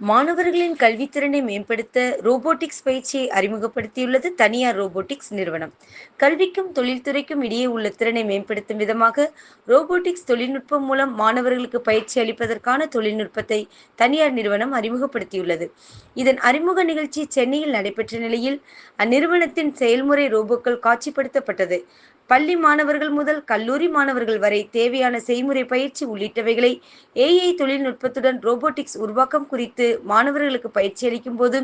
மாணவர்களின் கல்வித்திறனை மேம்படுத்த ரோபோட்டிக்ஸ் பயிற்சியை அறிமுகப்படுத்தியுள்ளது தனியார் ரோபோட்டிக்ஸ் நிறுவனம். கல்விக்கும் தொழில்துறைக்கும் இடையே உள்ள திறனை மேம்படுத்தும் விதமாக ரோபோட்டிக்ஸ் தொழில்நுட்பம் மூலம் மாணவர்களுக்கு பயிற்சி அளிப்பதற்கான தொழில்நுட்பத்தை தனியார் நிறுவனம் அறிமுகப்படுத்தியுள்ளது. இதன் அறிமுக நிகழ்ச்சி சென்னையில் நடைபெற்ற நிலையில் அந்நிறுவனத்தின் செயல்முறை ரோபோக்கள் காட்சிப்படுத்தப்பட்டது. பள்ளி மாணவர்கள் முதல் கல்லூரி மாணவர்கள் வரை தேவையான செய்முறை பயிற்சி உள்ளிட்டவைகளை ஏஐ தொழில்நுட்பத்துடன் ரோபோட்டிக்ஸ் உருவாக்கம் குறித்து மாணவர்களுக்கு பயிற்சி அளிக்கும் போது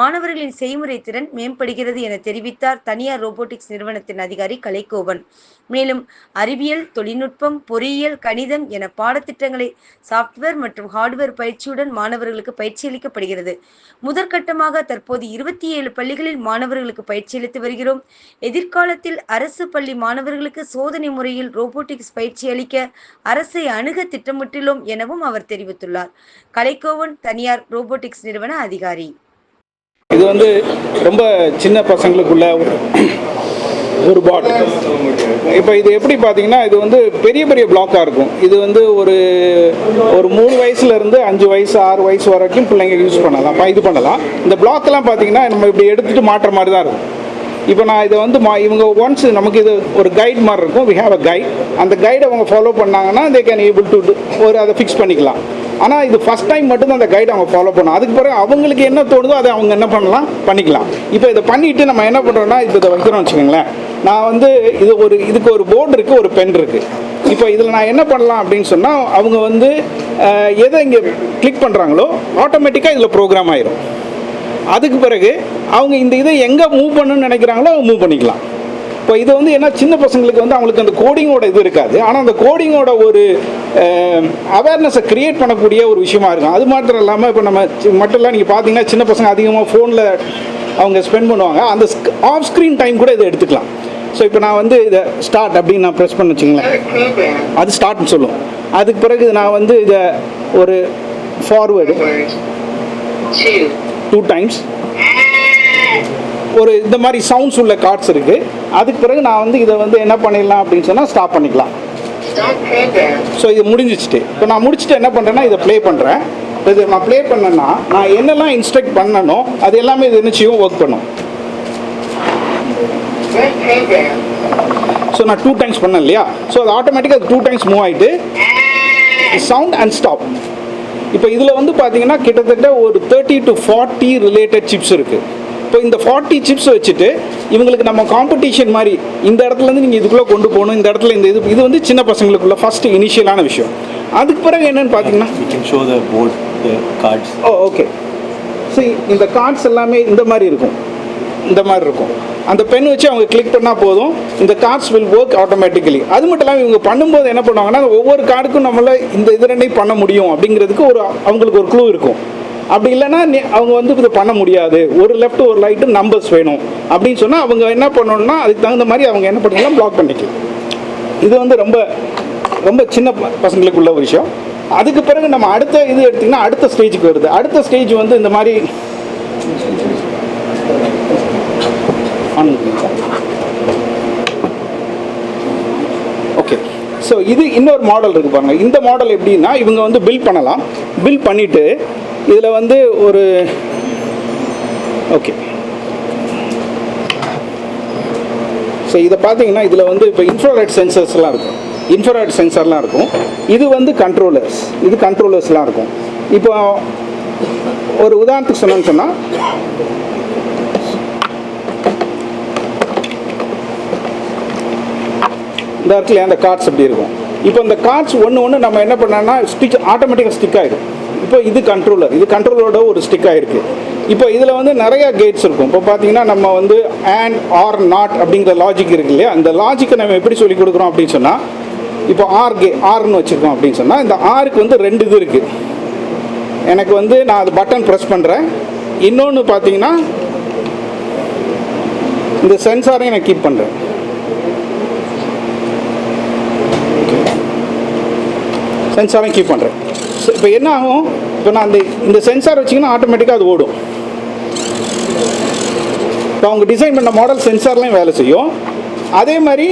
மாணவர்களின் செய்முறை திறன் மேம்படுகிறது என தெரிவித்தார் தனியார் ரோபோட்டிக்ஸ் நிறுவனத்தின் அதிகாரி கலைக்கோவன். மேலும் அறிவியல் தொழில்நுட்பம் பொறியியல் கணிதம் என பாடத்திட்டங்களை சாஃப்ட்வேர் மற்றும் ஹார்ட்வேர் பயிற்சியுடன் மாணவர்களுக்கு பயிற்சி அளிக்கப்படுகிறது. முதற்கட்டமாக தற்போது இருபத்தி ஏழு பள்ளிகளில் மாணவர்களுக்கு பயிற்சி அளித்து வருகிறோம். எதிர்காலத்தில் அரசு பள்ளி மாணவர்களுக்கு சோதனை முறையில் ரோபோட்டிக்ஸ் பயிற்சி அளிக்க அரசை அணுக திட்டமிட்டுள்ளோம் எனவும் அவர் தெரிவித்துள்ளார். கலைக்கோவன் தனியார் ரோபோட்டிக்ஸ் நிறுவன அதிகாரி. இது வந்து ரொம்ப சின்ன பசங்களுக்குள்ள ஒரு ஒரு பாட் இப்போ இது எப்படி பார்த்தீங்கன்னா இது வந்து பெரிய பெரிய பிளாக்காக இருக்கும். இது வந்து ஒரு ஒரு மூணு வயசுலேருந்து அஞ்சு வயசு ஆறு வயசு வரைக்கும் பிள்ளைங்க யூஸ் பண்ணலாம் இது பண்ணலாம். இந்த பிளாக்கெல்லாம் பார்த்தீங்கன்னா நம்ம இப்படி எடுத்துகிட்டு மாட்டுற மாதிரி தான் இருக்கும். இப்போ நான் இதை வந்து மா இவங்க ஒன்ஸ் நமக்கு இது ஒரு கைட் மாதிரி இருக்கும். வி ஹேவ் அ கைட் அந்த கைடை அவங்க ஃபாலோ பண்ணாங்கன்னா தே கேன் ஏபிள் டு ஒரு அதை ஃபிக்ஸ் பண்ணிக்கலாம். ஆனால் இது ஃபஸ்ட் டைம் மட்டும்தான் அந்த கைடை அவங்க ஃபாலோ பண்ணணும் அதுக்கு பிறகு அவங்களுக்கு என்ன தோணுதோ அதை அவங்க என்ன பண்ணலாம்? பண்ணிக்கலாம். இப்போ இதை பண்ணிவிட்டு நம்ம என்ன பண்ணுறோன்னா இப்போ இதை வைக்கிறோம் வச்சுக்கோங்களேன். நான் வந்து இது ஒரு இதுக்கு ஒரு போர்டு இருக்குது ஒரு பென் இருக்குது இப்போ இதில் நான் என்ன பண்ணலாம் அப்படின்னு சொன்னால் அவங்க வந்து எதை இங்கே கிளிக் பண்ணுறாங்களோ ஆட்டோமேட்டிக்காக இதில் ப்ரோக்ராம் ஆயிரும். அதுக்கு பிறகு அவங்க இந்த இதை எங்கே மூவ் பண்ணணும்னு நினைக்கிறாங்களோ மூவ் பண்ணிக்கலாம். இப்போ இது வந்து என்ன சின்ன பசங்களுக்கு வந்து அவங்களுக்கு அந்த கோடிங்கோட இது இருக்காது. ஆனால் அந்த கோடிங்கோட ஒரு அவேர்னஸை க்ரியேட் பண்ணக்கூடிய ஒரு விஷயமா இருக்கும். அது மாத்திரம் இல்லாமல் இப்போ நம்ம மட்டும்லாம் மட்டும் இல்லை நீங்கள் பார்த்தீங்கன்னா சின்ன பசங்க அதிகமாக ஃபோனில் அவங்க ஸ்பெண்ட் பண்ணுவாங்க. அந்த ஆஃப் ஸ்க்ரீன் டைம் கூட இதை எடுத்துக்கலாம். ஸோ இப்போ நான் வந்து இதை ஸ்டார்ட் அப்படின்னு நான் ப்ரெஸ் பண்ண வச்சுங்களேன் அது ஸ்டார்ட்னு சொல்லும் அதுக்கு பிறகு நான் வந்து இதை ஒரு ஃபார்வேர்டு டூ டைம்ஸ் ஒரு இந்த மாதிரி சவுண்ட்ஸ் உள்ள கார்ட்ஸ் இருக்கு. அதுக்கு பிறகு நான் வந்து இதை வந்து என்ன பண்ணிடலாம் அப்படின்னு சொன்னால் ஸ்டாப் பண்ணிக்கலாம். ஸோ இது முடிஞ்சிச்சுட்டு. இப்போ நான் முடிச்சுட்டு என்ன பண்ணுறேன்னா இதை ப்ளே பண்ணுறேன் இது நான் ப்ளே பண்ணேன்னா நான் என்னெல்லாம் இன்ஸ்ட்ரக்ட் பண்ணனோ அது எல்லாமே இது என்ன ஒர்க் பண்ணும். ஸோ நான் டூ டைம்ஸ் பண்ணேன் இல்லையா? ஸோ அது ஆட்டோமேட்டிக்காக டூ டைம்ஸ் மூவ் ஆகிட்டு சவுண்ட் அண்ட் ஸ்டாப் இப்போ இதில் வந்து பார்த்தீங்கன்னா கிட்டத்தட்ட ஒரு thirty to forty related chips இருக்குது இப்போ இந்த ஃபார்ட்டி சிப்ஸ் வச்சுட்டு இவங்களுக்கு நம்ம காம்படிஷன் மாதிரி இந்த இடத்துலேருந்து நீங்கள் இதுக்குள்ளே கொண்டு போகணும் இந்த இடத்துல இந்த இது இது வந்து சின்ன பசங்களுக்குள்ள ஃபர்ஸ்ட் இனிஷியலான விஷயம். அதுக்கு பிறகு என்னன்னு பார்த்தீங்கன்னா the board, the cards. ஓ ஓகே சரி இந்த கார்ட்ஸ் எல்லாமே இந்த மாதிரி இருக்கும். இந்த மாதிரி இருக்கும். அந்த பென் வச்சு அவங்க கிளிக் பண்ணால் போதும். இந்த கார்ட்ஸ் வில் ஒர்க் ஆட்டோமேட்டிக்கலி அது மட்டும் இல்லாமல் இவங்க பண்ணும்போது என்ன பண்ணுவாங்கன்னா ஒவ்வொரு கார்டுக்கும் நம்மள இந்த இது ரெண்டையும் பண்ண முடியும் அப்படிங்கிறதுக்கு ஒரு அவங்களுக்கு ஒரு க்ளூ இருக்கும். அப்படி இல்லைன்னா அவங்க வந்து இது பண்ண முடியாது. ஒரு லெஃப்ட் ஒரு ரைட்டு நம்பர்ஸ் வேணும். அப்படின்னு சொன்னால் அவங்க என்ன பண்ணணும்னா அதுக்கு தகுந்த மாதிரி அவங்க என்ன பண்ணலாம் பிளாக் பண்ணிக்கலாம். இது வந்து ரொம்ப ரொம்ப சின்ன பசங்களுக்கு பசங்களுக்குள்ள ஒரு விஷயம். அதுக்கு பிறகு நம்ம அடுத்த இது எடுத்திங்கன்னா அடுத்த ஸ்டேஜுக்கு வருது. அடுத்த ஸ்டேஜ் வந்து இந்த மாதிரி ஓகே ஸோ இது இன்னொரு மாடல் இருக்கு பாருங்க. இந்த மாடல் எப்படின்னா இவங்க வந்து பில் பண்ணலாம். பில் பண்ணிட்டு இதில் வந்து ஒரு ஓகே ஸோ இதை பார்த்தீங்கன்னா இதில் வந்து இப்போ இன்ஃப்ராரெட் சென்சர்ஸ்லாம் இருக்கும். இன்ஃப்ராரெட் சென்சர்லாம் இருக்கும். இது வந்து கண்ட்ரோலர்ஸ் இது கண்ட்ரோலர்ஸ்லாம் இருக்கும். இப்போ ஒரு உதாரணத்துக்கு சொன்னேன்னு சொன்னால் இந்த இடத்துல அந்த கார்ட்ஸ் அப்படி இருக்கும். இப்போ இந்த கார்ட்ஸ் ஒன்று ஒன்று நம்ம என்ன பண்ணோம்னா ஸ்டிக் ஆட்டோமேட்டிக்காக ஸ்டிக் ஆகிடும் இப்போ இது கண்ட்ரோலர் இது கண்ட்ரோலரோட ஒரு ஸ்டிக் ஆகிருக்கு இப்போ இதில் வந்து நிறையா கேட்ஸ் இருக்கும். இப்போ பார்த்தீங்கன்னா நம்ம வந்து அண்ட் ஆர் நாட் அப்படிங்கிற லாஜிக் இருக்கு இல்லையா? அந்த லாஜிக்கை நம்ம எப்படி சொல்லி கொடுக்குறோம் அப்படின்னு சொன்னால் இப்போ ஆர் கே ஆர்னு வச்சுருக்கோம் அப்படின்னு சொன்னால் இந்த ஆருக்கு வந்து ரெண்டு இது இருக்குது எனக்கு வந்து நான் அது பட்டன் ப்ரெஸ் பண்ணுறேன் இன்னொன்று பார்த்தீங்கன்னா இந்த சென்சாரையும் நான் கீப் பண்ணுறேன் சென்சாரையும் கீப் பண்ணுறேன் இப்போ என்ன ஆகும்? இப்போ நான் அந்த இந்த சென்சார் வச்சிங்கன்னா ஆட்டோமேட்டிக்காக அது ஓடும். இப்போ அவங்க டிசைன் பண்ண மாடல் சென்சார்லையும் வேலை செய்யும். அதே மாதிரி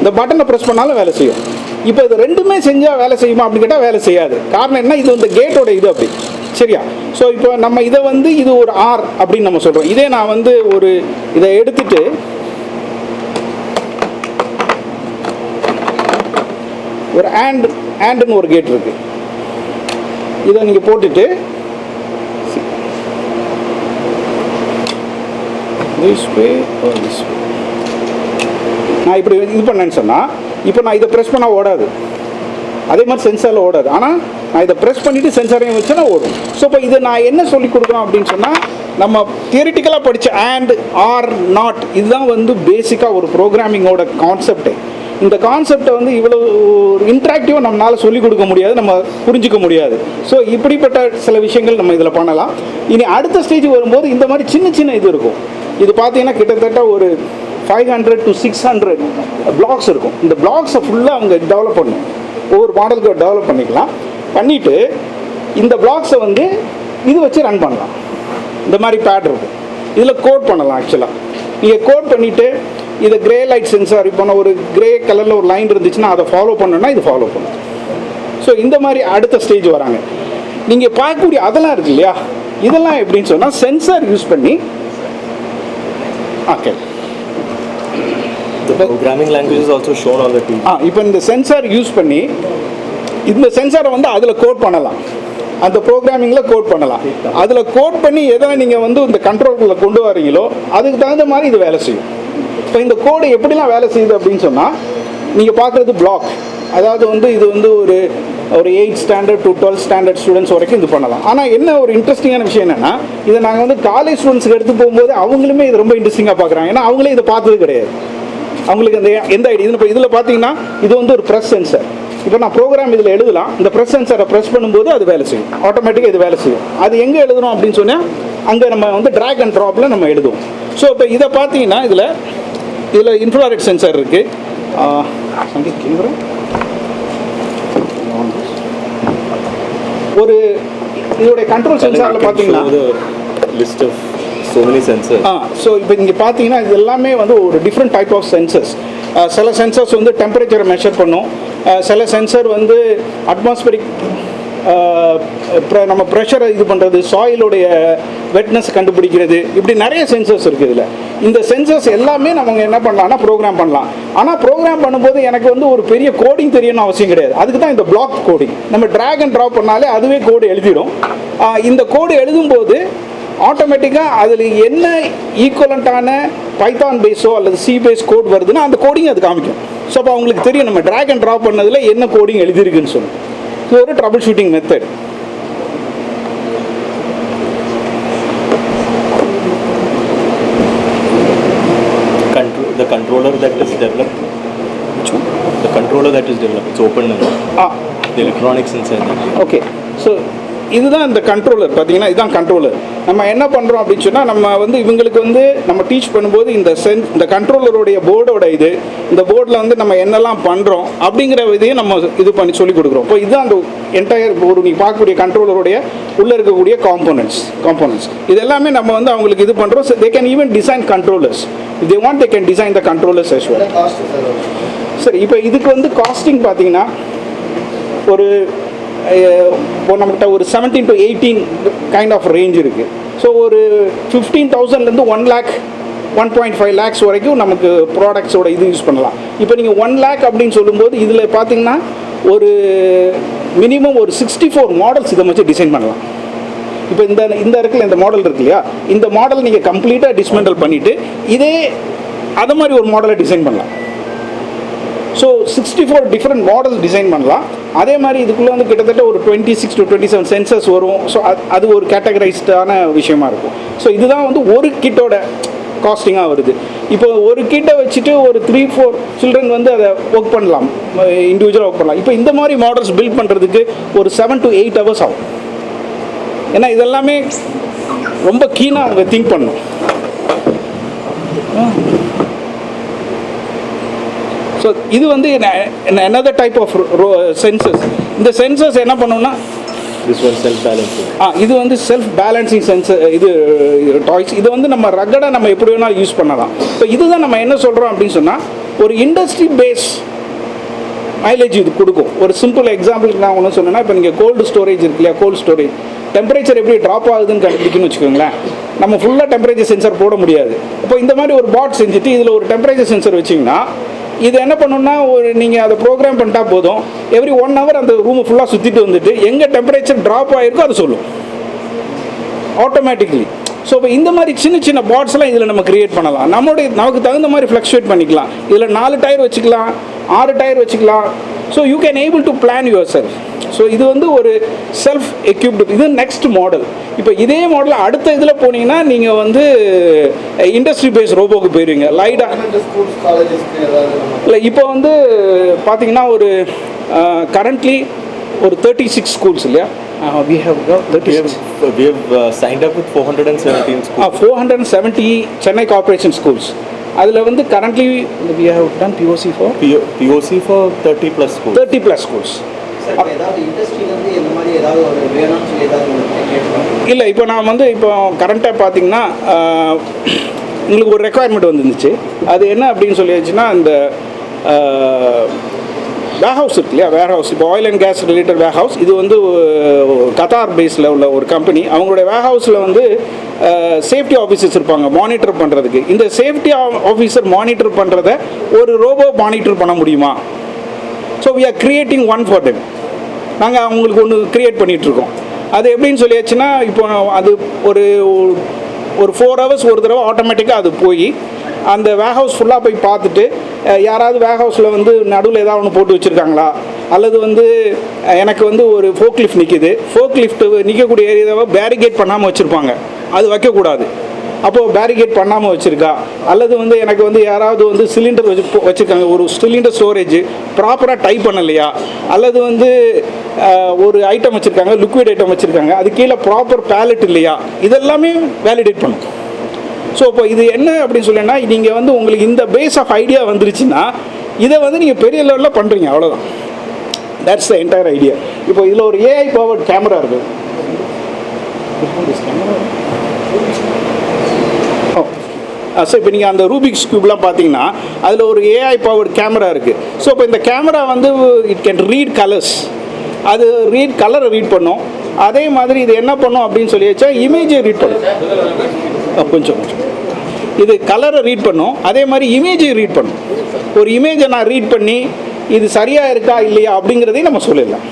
இந்த பட்டனை ப்ரெஸ் பண்ணாலும் வேலை செய்யும். இப்போ இது ரெண்டுமே செஞ்சால் வேலை செய்யுமா அப்படின்னு கேட்டால் வேலை செய்யாது. காரணம் என்ன? இது இந்த கேட்டோட இது அப்படி. சரியா? ஸோ இப்போ நம்ம இதை வந்து இது ஒரு ஆர் அப்படின்னு நம்ம சொல்கிறோம் இதே நான் வந்து ஒரு இதை எடுத்துட்டு ஒரு ஆண்ட் ஆண்டுன்னு ஒரு கேட் இருக்கு. இதை நீங்கள் போட்டுட்டு நான் இப்படி இது பண்ணேன்னு சொன்னால் இப்போ நான் இதை ப்ரெஸ் பண்ணால் ஓடாது. அதே மாதிரி சென்சாரில் ஓடாது. ஆனால் நான் இதை ப்ரெஸ் பண்ணிவிட்டு சென்சாரையும் வச்சுனா ஓடும். ஸோ இப்போ இதை நான் என்ன சொல்லி கொடுக்குறோம் அப்படின்னு சொன்னால் நம்ம தியரிட்டிக்கலாக படித்த அண்ட் ஆர் நாட் இதுதான் வந்து பேசிக்காக ஒரு ப்ரோக்ராமிங்கோட கான்செப்டே இந்த கான்செப்டை வந்து இவ்வளோ இன்ட்ராக்டிவாக நம்மளால சொல்லிக் கொடுக்க முடியாது நம்ம புரிஞ்சுக்க முடியாது. ஸோ இப்படிப்பட்ட சில விஷயங்கள் நம்ம இதில் பண்ணலாம். இனி அடுத்த ஸ்டேஜ் வரும்போது இந்த மாதிரி சின்ன சின்ன இது இருக்கும். இது பார்த்தீங்கன்னா கிட்டத்தட்ட ஒரு five hundred to six hundred blocks இருக்கும். இந்த பிளாக்ஸை ஃபுல்லாக அவங்க டெவலப் பண்ணும் ஒவ்வொரு மாடலுக்கு டெவலப் பண்ணிக்கலாம். பண்ணிவிட்டு இந்த பிளாக்ஸை வந்து இது வச்சு ரன் பண்ணலாம். இந்த மாதிரி பேட் இருக்கும். இதில் கோட் பண்ணலாம் ஆக்சுவலாக நீங்கள் கோட் பண்ணிவிட்டு இதை கிரே லைட் சென்சார் இப்போ நான் ஒரு கிரே கலரில் ஒரு லைன் இருந்துச்சுன்னா அதை ஃபாலோ பண்ணணும்னா இது ஃபாலோ பண்ணும் ஸோ இந்த மாதிரி அடுத்த ஸ்டேஜ் வராங்க. நீங்கள் பார்க்கக்கூடிய அதெல்லாம் இருக்கு இல்லையா? இதெல்லாம் எப்படின்னு சொன்னால் சென்சார் யூஸ் பண்ணி okay The programming language is also shown on the TV. ஆ இப்போ இந்த சென்சார் யூஸ் பண்ணி இந்த சென்சாரை வந்து அதில் கோட் பண்ணலாம். அந்த ப்ரோக்ராமிங்கில் கோட் பண்ணலாம். அதில் கோட் பண்ணி எதை நீங்கள் வந்து இந்த கண்ட்ரோலுக்குள்ளே கொண்டு வரீங்களோ அதுக்கு தகுந்த மாதிரி இது வேலை செய்யும். இப்போ இந்த கோடு எப்படிலாம் வேலை செய்யுது அப்படின்னு சொன்னால் நீங்கள் பார்க்குறது பிளாக் அதாவது வந்து இது வந்து ஒரு ஒரு eight standard to twelve standard students வரைக்கும் இது பண்ணலாம். ஆனால் என்ன ஒரு இன்ட்ரெஸ்டிங்கான விஷயம் என்னென்னா இதை நாங்கள் வந்து காலேஜ் ஸ்டூடெண்ட்ஸ்க்கு எடுத்து போகும்போது அவங்களுமே இது ரொம்ப இன்ட்ரெஸ்டிங்காக பார்க்குறாங்க. ஏன்னா அவங்களே இதை பார்த்தது கிடையாது. அவங்களுக்கு அந்த எந்த ஐடியா இப்போ இதில் பார்த்தீங்கன்னா இது வந்து ஒரு ப்ரெஸ் சென்சர் இப்போ நான் ப்ரோக்ராம் இதில் எழுதலாம். இந்த ப்ரெஸ் சென்சரை ப்ரெஸ் பண்ணும்போது அது வேலை செய்யும். ஆட்டோமேட்டிக்காக இது வேலை செய்யும். அது எங்கே எழுதணும் அப்படின்னு சொன்னால் அங்கே நம்ம வந்து ட்ராக் அண்ட் ட்ராப்பில் நம்ம எழுதுவோம். ஸோ இப்போ இதை பார்த்தீங்கன்னா இதில் இதில் இன்ஃப்ராரெட் சென்சர் இருக்குது ஒரு இதோடைய கண்ட்ரோல் சென்சாரில் பார்த்தீங்கன்னா list of so many sensors. Ah so இப்போ இங்கே பார்த்தீங்கன்னா இது எல்லாமே வந்து ஒரு டிஃப்ரெண்ட் டைப் ஆஃப் சென்சர்ஸ் சில சென்சர்ஸ் வந்து டெம்பரேச்சரை மெஷர் பண்ணும். சில சென்சர் வந்து அட்மாஸ்பரிக் நம்ம ப்ரெஷரை இது பண்ணுறது சாயிலுடைய வெட்னஸ் கண்டுபிடிக்கிறது இப்படி நிறைய சென்சர்ஸ் இருக்குது இதில். இந்த சென்சர்ஸ் எல்லாமே நம்ம என்ன பண்ணலாம்னா ப்ரோக்ராம் பண்ணலாம். ஆனால் ப்ரோக்ராம் பண்ணும்போது எனக்கு வந்து ஒரு பெரிய கோடிங் தெரியணும்னு அவசியம் கிடையாது. அதுக்கு தான் இந்த பிளாக் கோடிங் நம்ம ட்ராக் அண்ட் ட்ராப் பண்ணாலே அதுவே கோடு எழுதிடும் இந்த கோடு எழுதும்போது ஆட்டோமேட்டிக்காக அதில் என்ன ஈக்குவலண்ட்டான பைத்தான் பேஸோ அல்லது சி பேஸ் கோட் வருதுன்னா அந்த கோடிங் அது காமிக்கும். ஸோ அப்போ அவங்களுக்கு தெரியும் நம்ம ட்ராக் அண்ட் ட்ராப் பண்ணதில் என்ன கோடிங் எழுதியிருக்குன்னு சொல்லி. இது ஒரு trouble shooting method Control, the controller that is developed. Which one? The controller that is developed. It's open now. Ah The electronics inside that. Okay so இதுதான் இந்த கண்ட்ரோலர் பார்த்தீங்கன்னா இதுதான் controller நம்ம என்ன பண்ணுறோம் அப்படின்னு சொன்னால் நம்ம வந்து இவங்களுக்கு வந்து நம்ம டீச் பண்ணும்போது இந்த சென் இந்த கண்ட்ரோலருடைய போர்டோட இது இந்த போர்டில் வந்து நம்ம என்னெல்லாம் பண்ணுறோம் அப்படிங்கிற இதையும் நம்ம இது பண்ணி சொல்லி கொடுக்குறோம். இப்போ இதுதான் அந்த என்டையர் ஒரு நீ பார்க்கக்கூடிய கண்ட்ரோலருடைய உள்ளே இருக்கக்கூடிய காம்போனன்ட்ஸ் காம்போனன்ட்ஸ் இது எல்லாமே நம்ம வந்து அவங்களுக்கு இது பண்ணுறோம் they can even design controllers they want they can design the controllers well. சரி இப்போ இதுக்கு வந்து காஸ்டிங் பார்த்தீங்கன்னா ஒரு இப்போ நம்மகிட்ட ஒரு seventeen to eighteen kind of range இருக்குது ஸோ ஒரு ஃபிஃப்டீன் தௌசண்ட்லேருந்து one lakh one point five lakhs வரைக்கும் நமக்கு ப்ராடக்ட்ஸோட இது யூஸ் பண்ணலாம். இப்போ நீங்கள் ஒன் லேக் அப்படின்னு சொல்லும்போது இதில் பார்த்தீங்கன்னா ஒரு மினிமம் ஒரு சிக்ஸ்டி ஃபோர் மாடல்ஸ் இதை வச்சு டிசைன் பண்ணலாம். இப்போ இந்த இந்த இடத்துல இந்த மாடல் இருக்கு இல்லையா? இந்த மாடல் நீங்கள் கம்ப்ளீட்டாக டிஸ்மெண்டல் பண்ணிவிட்டு இதே அதை மாதிரி ஒரு மாடலை டிசைன் பண்ணலாம். So sixty four different model design பண்ணலாம். அதே மாதிரி இதுக்குள்ளே வந்து கிட்டத்தட்ட ஒரு twenty six to twenty seven sensors வரும் ஸோ அது ஒரு கேட்டகரைஸ்டான விஷயமா இருக்கும். ஸோ இதுதான் வந்து ஒரு கிட்டோட காஸ்டிங்காக வருது. இப்போ ஒரு கிட்டை வச்சுட்டு ஒரு த்ரீ ஃபோர் சில்ட்ரன் வந்து அதை ஒர்க் பண்ணலாம். இண்டிவிஜுவலாக ஒர்க் பண்ணலாம். இப்போ இந்த மாதிரி மாடல்ஸ் பில்ட் பண்ணுறதுக்கு ஒரு செவன் டு எயிட் ஹவர்ஸ் ஆகும். ஏன்னா இதெல்லாமே ரொம்ப கீனாக அவங்க திங்க் பண்ணணும். ஸோ இது வந்து another டைப் ஆஃப் சென்சஸ் இந்த சென்சஸ் என்ன பண்ணோம்னா This one self-balancing. ஆ இது வந்து செல்ஃப் பேலன்சிங் சென்சர் இது டாய்ஸ் இது வந்து நம்ம ரகடாக நம்ம எப்படி வேணாலும் யூஸ் பண்ணலாம். இப்போ இதுதான் நம்ம என்ன சொல்கிறோம் அப்படின்னு சொன்னால் ஒரு இண்டஸ்ட்ரி பேஸ் மைலேஜ் இது கொடுக்கும். ஒரு சிம்பிள் எக்ஸாம்பிளுக்கு நான் ஒன்று சொன்னேன்னா இப்போ நீங்கள் கோல்டு ஸ்டோரேஜ் இருக்கு இல்லையா கோல்டு ஸ்டோரேஜ் டெம்பரேச்சர் எப்படி ட்ராப் ஆகுதுன்னு கண்டுபிடிக்கணும்னு வச்சுக்கோங்களேன். நம்ம ஃபுல்லாக டெம்பரேச்சர் சென்சர் போட முடியாது. இப்போ இந்த மாதிரி ஒரு பாட் செஞ்சுட்டு இதில் ஒரு டெம்பரேச்சர் சென்சர் வச்சிங்கன்னா இது என்ன பண்ணணும்னா ஒரு நீங்கள் அதை ப்ரோக்ராம் பண்ணிட்டா போதும். எவ்ரி ஒன் ஹவர் அந்த ரூமை ஃபுல்லாக சுற்றிட்டு வந்துட்டு எங்கே டெம்பரேச்சர் ட்ராப் ஆகிருக்கோ அதை சொல்லும். ஆட்டோமேட்டிக்லி ஸோ இப்போ இந்த மாதிரி சின்ன சின்ன பாட்ஸ்லாம் இதில் நம்ம கிரியேட் பண்ணலாம். நம்மளுடைய நமக்கு தகுந்த மாதிரி ஃப்ளக்ஷுவேட் பண்ணிக்கலாம். இதில் நாலு டயர் வச்சுக்கலாம் ஆறு டயர் வச்சுக்கலாம் so you can able to plan yourself so இது வந்து ஒரு செல்ஃப் எக்யூப்டு இது நெக்ஸ்ட் மாடல் இப்போ இதே மாடல் அடுத்த இதில் போனீங்கன்னா நீங்கள் வந்து இண்டஸ்ட்ரி பேஸ் ரோபோக்கு போயிருவீங்க. லைடா இல்லை இப்போ வந்து பார்த்தீங்கன்னா ஒரு கரண்ட்லி ஒரு தேர்ட்டி சிக்ஸ் ஸ்கூல்ஸ் இல்லையா we have thirty We have, we have uh, signed up with 417 schools. Four hundred seventy Chennai corporation schools அதில் வந்து currently we have done POC for POC for 30 plus schools. Thirty plus schools இல்லை இப்போ நான் வந்து இப்போ கரண்ட்டாக பார்த்தீங்கன்னா ஆஹ், உங்களுக்கு ஒரு ரெக்குவயர்மெண்ட் வந்துருந்துச்சு. அது என்ன அப்படின்னு சொல்லியாச்சுன்னா இந்த வேர் ஹவுஸ் இருக்கு இல்லையா? வேர் ஹவுஸ் இப்போ oil and gas related warehouse இது வந்து கத்தார் பேஸில் உள்ள ஒரு கம்பெனி அவங்களுடைய வேர் ஹவுஸில் வந்து சேஃப்டி ஆஃபீஸர்ஸ் இருப்பாங்க மானிட்டர் பண்ணுறதுக்கு இந்த சேஃப்டி ஆஃபீஸர் மானிட்டர் பண்ணுறத ஒரு ரோபோ மானிட்டர் பண்ண முடியுமா? So we are creating one for them நாங்கள் அவங்களுக்கு ஒன்று கிரியேட் பண்ணிகிட்ருக்கோம் அது எப்படின்னு சொல்லியாச்சுன்னா இப்போ அது ஒரு ஒரு ஃபோர் ஹவர்ஸ் ஒரு தடவை ஆட்டோமேட்டிக்காக அது போய் அந்த வேர் ஹவுஸ் ஃபுல்லாக போய் பார்த்துட்டு யாராவது வேர் ஹவுஸில் வந்து நடுவில் ஏதாவது ஒன்று போட்டு வச்சுருக்காங்களா? அல்லது வந்து எனக்கு வந்து ஒரு ஃபோக் லிஃப்ட் நிற்கிது ஃபோக் லிஃப்ட் நிற்கக்கூடிய ஏரியாவை பேரிகேட் பண்ணாமல் வச்சுருப்பாங்க. அது வைக்கக்கூடாது. அப்போது பேரிகேட் பண்ணாமல் வச்சுருக்கா? அல்லது வந்து எனக்கு வந்து யாராவது வந்து சிலிண்டர் வச்சு வச்சுருக்காங்க. ஒரு சிலிண்டர் ஸ்டோரேஜ் ப்ராப்பராக டைப் பண்ணலையா? அல்லது வந்து ஒரு ஐட்டம் வச்சுருக்காங்க லிக்விட் ஐட்டம் வச்சுருக்காங்க. அது கீழே ப்ராப்பர் பேலட் இல்லையா? இதெல்லாமே வேலிடேட் பண்ணும். ஸோ இப்போ இது என்ன அப்படின்னு சொல்லினா நீங்கள் வந்து உங்களுக்கு இந்த பேஸ் ஆஃப் ஐடியா வந்துருச்சுன்னா இதை வந்து நீங்கள் பெரிய லெவலில் பண்ணுறீங்க அவ்வளோதான் தட்ஸ் த என்டையர் ஐடியா இப்போ இதில் ஒரு ஏஐ பவர்ட் கேமரா இருக்குது ஸோ இப்போ நீங்கள் அந்த ரூபிக்ஸ் கியூப்லாம் பார்த்தீங்கன்னா அதில் ஒரு ஏஐ பவர்ட் கேமரா இருக்குது ஸோ இப்போ இந்த கேமரா வந்து இட் கேன் ரீட் கலர்ஸ் அது ரீட் கலரை ரீட் பண்ணும். அதே மாதிரி இது என்ன பண்ணும் அப்படின்னு சொல்லி வச்சா இமேஜை ரீட் பண்ணும். கொஞ்சம் கொஞ்சம். இது கலரை ரீட் பண்ணும். அதே மாதிரி இமேஜை ரீட் பண்ணும். ஒரு இமேஜை நான் ரீட் பண்ணி இது சரியாக இருக்கா இல்லையா அப்படிங்கிறதையும் நம்ம சொல்லிடலாம்.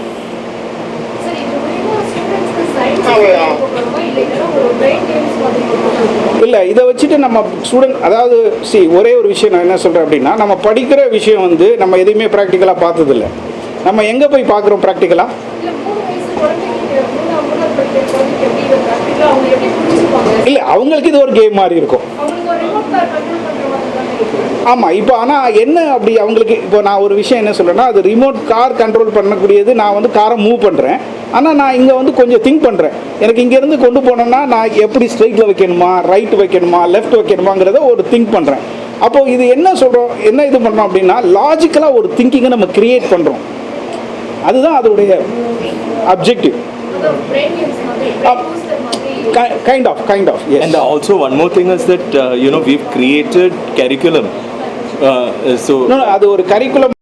இல்லை இதை வச்சுட்டு நம்ம ஸ்டூடெண்ட் அதாவது சி ஒரே ஒரு விஷயம் நான் என்ன சொல்கிறேன் அப்படின்னா நம்ம படிக்கிற விஷயம் வந்து நம்ம எதையுமே ப்ராக்டிக்கலாக பார்த்ததில்ல. நம்ம எங்கே போய் பார்க்குறோம் ப்ராக்டிக்கலாக இல்லை அவங்களுக்கு இது ஒரு கேம் மாதிரி இருக்கும். ஆமாம் இப்போ ஆனால் என்ன அப்படி அவங்களுக்கு இப்போ நான் ஒரு விஷயம் என்ன சொல்கிறேன்னா அது ரிமோட் கார் கண்ட்ரோல் பண்ணக்கூடியது நான் வந்து காரை மூவ் பண்ணுறேன் ஆனால் நான் இங்கே வந்து கொஞ்சம் திங்க் பண்ணுறேன் எனக்கு இங்கேருந்து கொண்டு போனோம்னா நான் எப்படி ஸ்ட்ரைட்டில் வைக்கணுமா ரைட் வைக்கணுமா லெஃப்ட் வைக்கணுமாங்கிறத ஒரு திங்க் பண்ணுறேன் அப்போது இது என்ன சொல்கிறோம் என்ன இது பண்ணுறோம் அப்படின்னா லாஜிக்கலாக ஒரு திங்கிங்கை நம்ம க்ரியேட் பண்ணுறோம் அதுதான் அதோடைய objective அதான் பிரெயின் கேம்ஸ் மாதிரி பிரெயின் பூஸ்டர் மாதிரி kind of kind of And also one more thing is that uh, you know we've created curriculum. Uh, so அது ஒரு கரிக்குலம்